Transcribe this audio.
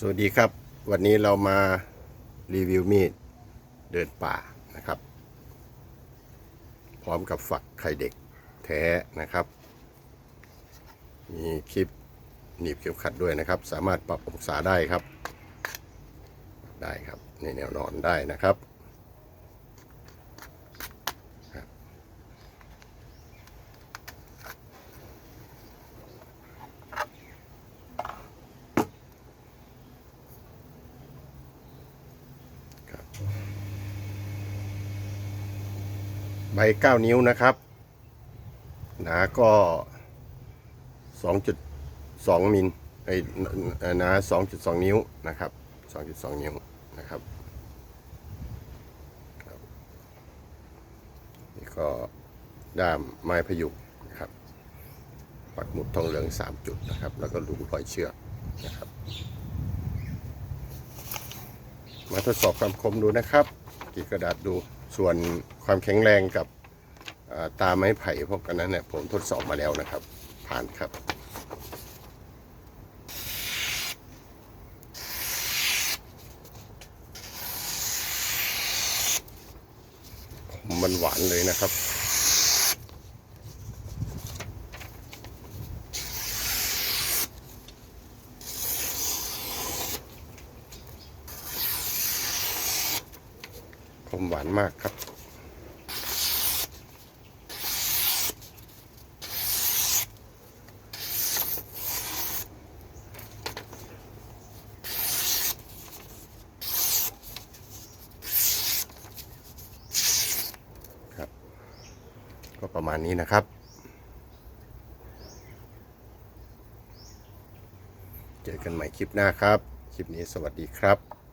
สวัสดีครับ วันนี้เรามารีวิวมีดเดินป่านะครับ พร้อมกับฝักไข่เด็กแท้นะครับ มีคลิปหนีบเข็มขัดด้วยนะครับ สามารถปรับองศาได้ครับ ได้ครับในแนวนอนได้นะครับ ใบเก้านิ้วนะครับ หนาก็สองจุดสองมิลไอ้หนาสองจุดสองนิ้วนะครับสองจุดสองนิ้วนะครับนี่ก็ด้ามไม้พยุงนะครับ ปักหมุดทองเหลืองสามจุดนะครับ แล้วก็รูรอยเชือกนะครับ มาทดสอบความคมดูนะครับกีดกระดาษดูส่วนความแข็งแรงกับตาไม้ไผ่พวกกันนั้นเนี่ยผมทดสอบมาแล้วนะครับ ผ่านครับมันหวานเลยนะครับ ผมหวานมากครับ ครับ ก็ประมาณนี้นะครับเจอกันใหม่คลิปหน้าครับ คลิปนี้สวัสดีครับ